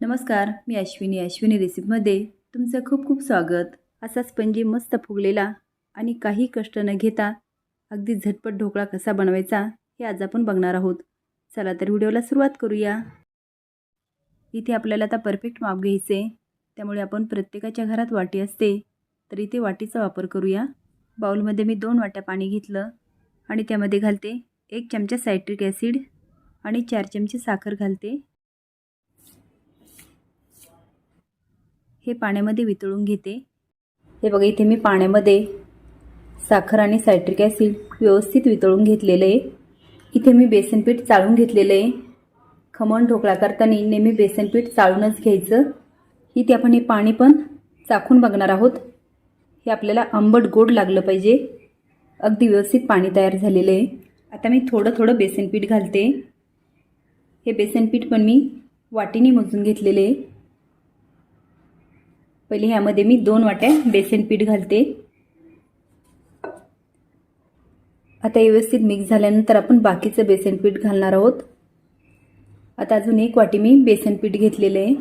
नमस्कार मी अश्विनी अश्विनी रेसिपीमध्ये तुमचं खूप खूप स्वागत. असा स्पंजी मस्त फुगलेला आणि काही कष्ट न घेता अगदी झटपट ढोकळा कसा बनवायचा हे आज आपण बघणार आहोत. चला तर व्हिडिओला सुरुवात करूया. इथे आपल्याला आता परफेक्ट माप घ्यायचे त्यामुळे आपण प्रत्येकाच्या घरात वाटी असते तर इथे वाटीचा वापर करूया. बाऊलमध्ये मी दोन वाट्या पाणी घेतलं आणि त्यामध्ये घालते एक चमचा सायट्रिक ॲसिड आणि चार चमचे साखर घालते. हे पाण्यामध्ये वितळून घेते. हे बघा इथे मी पाण्यामध्ये साखर आणि सायट्रिक ॲसिड व्यवस्थित वितळून घेतलेलं आहे. इथे मी बेसनपीठ चाळून घेतलेलं आहे. खमण ढोकळा करताना नेहमी बेसनपीठ चाळूनच घ्यायचं. इथे आपण हे पाणी पण चाखून बघणार आहोत. हे आपल्याला आंबट गोड लागलं पाहिजे. अगदी व्यवस्थित पाणी तयार झालेलं आहे. आता मी थोडं थोडं बेसनपीठ घालते. हे बेसनपीठ पण मी वाटीने मोजून घेतलेले आहे. पहिले ह्यामध्ये मी दोन वाट्या बेसन पीठ घालते. आता व्यवस्थित मिक्स झाल्यानंतर आपण बाकीचं बेसन पीठ घालणार आहोत. आता अजून एक वाटी मी बेसन पीठ घेतलेलं आहे.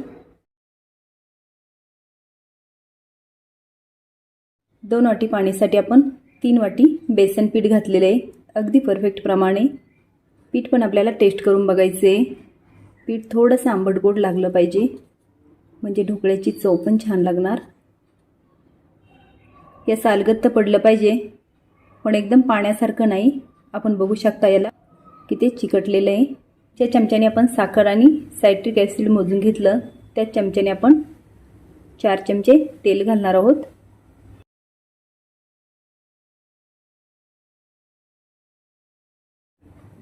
दोन वाटी पाण्यासाठी आपण तीन वाटी बेसन पीठ घातलेलं आहे. अगदी परफेक्ट प्रमाणे. पीठ पण आपल्याला टेस्ट करून बघायचं आहे पीठ थोडंसं आंबट गोड लागलं पाहिजे. म्हणजे ढोकळ्याची चव पण छान लागणार. या सालगत्त पडलं पाहिजे. पण एकदम पाण्यासारखं नाही. आपण बघू शकता याला की ते चिकटलेलं आहे. ज्या चमच्याने आपण साखर आणि सायट्रिक ॲसिड मोजून घेतलं त्या चमच्याने आपण चार चमचे तेल घालणार आहोत.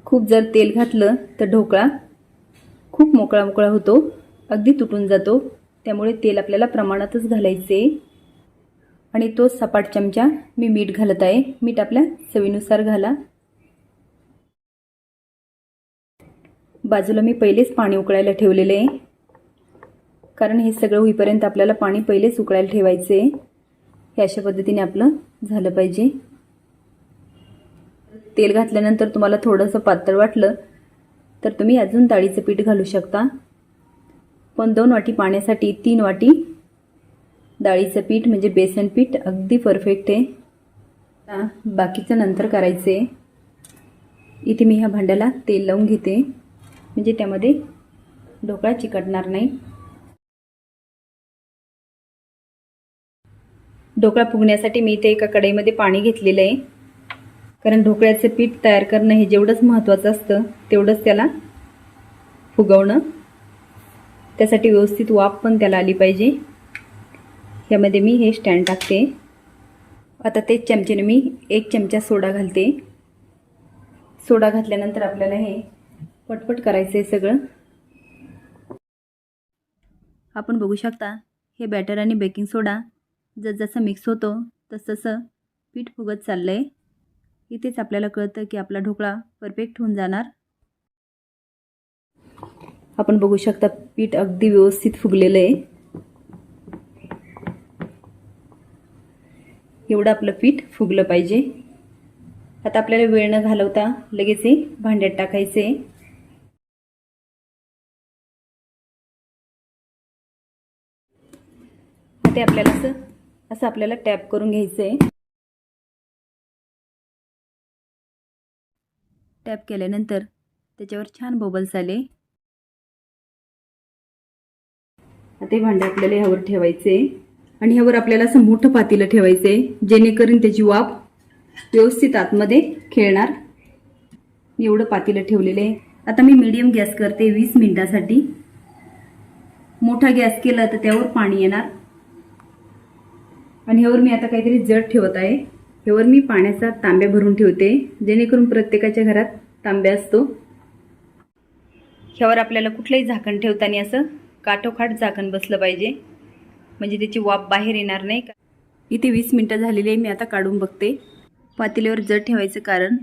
खूप जर तेल घातलं तर ढोकळा खूप मोकळा मोकळा होतो. अगदी तुटून जातो. त्यामुळे तेल आपल्याला प्रमाणातच घालायचे. आणि तो सपाट चमचा मी मीठ घालत आहे. मीठ आपल्या चवीनुसार घाला. बाजूला मी पहिलेच पाणी उकळायला ठेवलेले आहे. कारण हे सगळं होईपर्यंत आपल्याला पाणी पहिलेच उकळायला ठेवायचे हे अशा पद्धतीने आपलं झालं पाहिजे. तेल घातल्यानंतर तुम्हाला थोडंसं पातळ वाटलं तर तुम्ही अजून डाळीचं पीठ घालू शकता. पण दोन वाटी पाण्यासाठी तीन वाटी डाळीचं पीठ म्हणजे बेसन पीठ अगदी परफेक्ट आहे. बाकीचं नंतर करायचं. आहे इथे मी ह्या भांड्याला तेल लावून घेते. म्हणजे त्यामध्ये ढोकळा चिकटणार नाही. ढोकळा फुगण्यासाठी मी इथे एका कढईमध्ये पाणी घेतलेलं आहे. कारण ढोकळ्याचं पीठ तयार करणं हे जेवढंच महत्त्वाचं असतं तेवढंच त्याला फुगवणं त्यासाठी व्यवस्थित वाफ पण त्याला आली पाहिजे. यामध्ये मी हे स्टँड टाकते. आता तेच चमचेने मी एक चमचा सोडा घालते. सोडा घातल्यानंतर आपल्याला हे पटपट करायचं आहे सगळं. आपण बघू शकता हे बॅटर आणि बेकिंग सोडा जसजसं मिक्स होतो तसतसं पीठ फुगत चाललं आहे इथेच आपल्याला कळतं की आपला ढोकळा परफेक्ट होऊन जाणार. आपण बघू शकता पीठ अगदी व्यवस्थित फुगलेलं आहे. एवढं आपलं पीठ फुगलं पाहिजे. आता आपल्याला वेळ न घालवता लगेच हे भांड्यात टाकायचे. ते आपल्याला असं असं आपल्याला टॅप करून घ्यायचं आहे. टॅप केल्यानंतर त्याच्यावर छान बबल्स आले. ते भांडे आपल्याला ह्यावर ठेवायचे आणि ह्यावर आपल्याला असं मोठं पातीलं ठेवायचं आहे जेणेकरून त्याची वाफ व्यवस्थित आतमध्ये खेळणार. मी एवढं पातीलं ठेवलेलं आहे. आता मी मीडियम गॅस करते वीस मिनिटासाठी. मोठा गॅस केला तर त्यावर पाणी येणार. आणि ह्यावर मी आता काहीतरी जड ठेवत आहे. ह्यावर मी पाण्याचा तांब्या भरून ठेवते जेणेकरून प्रत्येकाच्या घरात तांब्या असतो. ह्यावर आपल्याला कुठलंही झाकण ठेवताना असं काठोकाठ झाकण बसलं पाहिजे. म्हणजे त्याची वाफ बाहेर येणार नाही. का इथे वीस मिनटं झालेली आहे मी आता काढून बघते. पातेल्यावर जड ठेवायचं कारण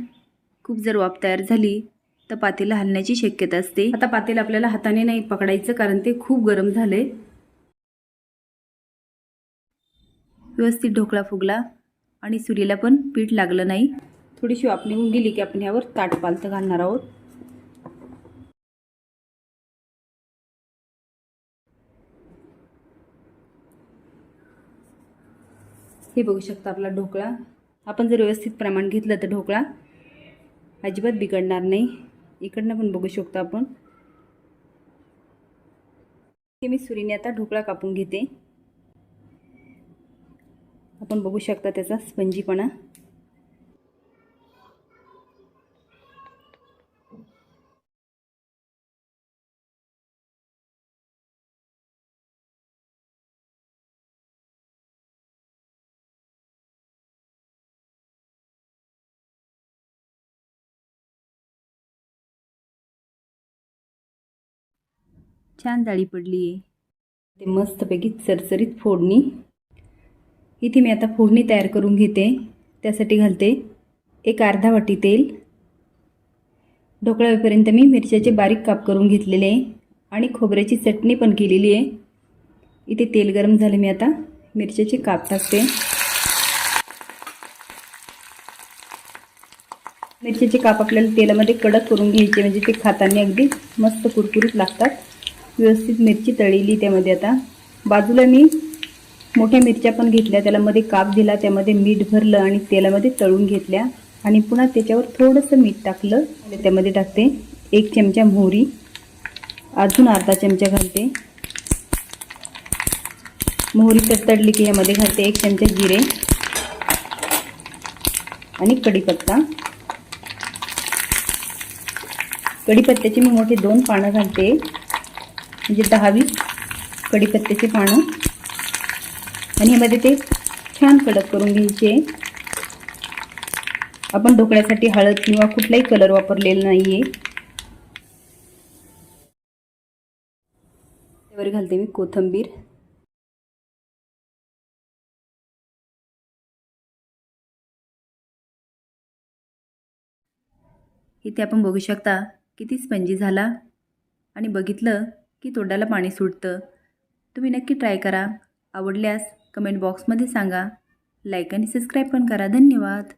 खूप जर वाफ तयार झाली तर पातेलं हलण्याची शक्यता असते. आता पातेला आपल्याला हाताने नाही पकडायचं कारण ते खूप गरम झाले व्यवस्थित ढोकळा फुगला आणि सुरीला पण पीठ लागलं नाही. थोडीशी वाफ निघून गेली की आपण यावर ताट पालतं घालणार आहोत. हे बघू शकता आपला ढोकळा. आपण जर व्यवस्थित प्रमाण घेतलं तर ढोकळा अजिबात बिघडणार नाही. इकडनं पण बघू शकतो आपण. हे मी सुरीने आता ढोकळा कापून घेते. आपण बघू शकता त्याचा स्पंजीपणा. छान जाळी पडली आहे. ते मस्तपैकी चरचरीत फोडणी. इथे मी आता फोडणी तयार करून घेते. त्यासाठी घालते एक अर्धा वाटी तेल. ढोकळावेपर्यंत मी मिरच्याचे बारीक काप करून घेतलेले आहे आणि खोबऱ्याची चटणी पण केलेली आहे. इथे तेल गरम झाले मी आता. मिरच्याचे काप टाकते. मिरच्याचे काप आपल्याला तेलामध्ये कडक करून घ्यायचे म्हणजे ते खाताना अगदी मस्त कुरकुरीत लागतात. व्यवस्थित मिरची तळलेली त्यामध्ये आता. बाजूला मी मोठ्या मिरच्या पण घेतल्या. त्याला मध्ये काप दिला त्यामध्ये मीठ भरलं आणि तेलामध्ये तळून घेतल्या. आणि पुन्हा त्याच्यावर थोडंसं मीठ टाकलं. त्यामध्ये टाकते एक चमचा मोहरी. अजून अर्धा चमचा घालते. मोहरी तडतडली की यामध्ये घालते एक चमचा जिरे. आणि कढीपत्ता. कढीपत्त्याची मी मोठे दोन पानं घालते. म्हणजे दहावी कडीपत्त्याचे पानं. आणि ह्यामध्ये ते छान कडक करून घ्यायचे. आपण ढोकळ्यासाठी हळद किंवा कुठलाही कलर वापरलेला नाही आहे त्यावर घालते मी कोथंबीर. इथे आपण बघू शकता किती स्पंजी झाला. आणि बघितलं की तोंडाला पाणी सुटतं? तुम्ही नक्की ट्राय करा. आवडल्यास कमेंट बॉक्समध्ये सांगा. लाईक आणि सबस्क्राईब पण करा. धन्यवाद.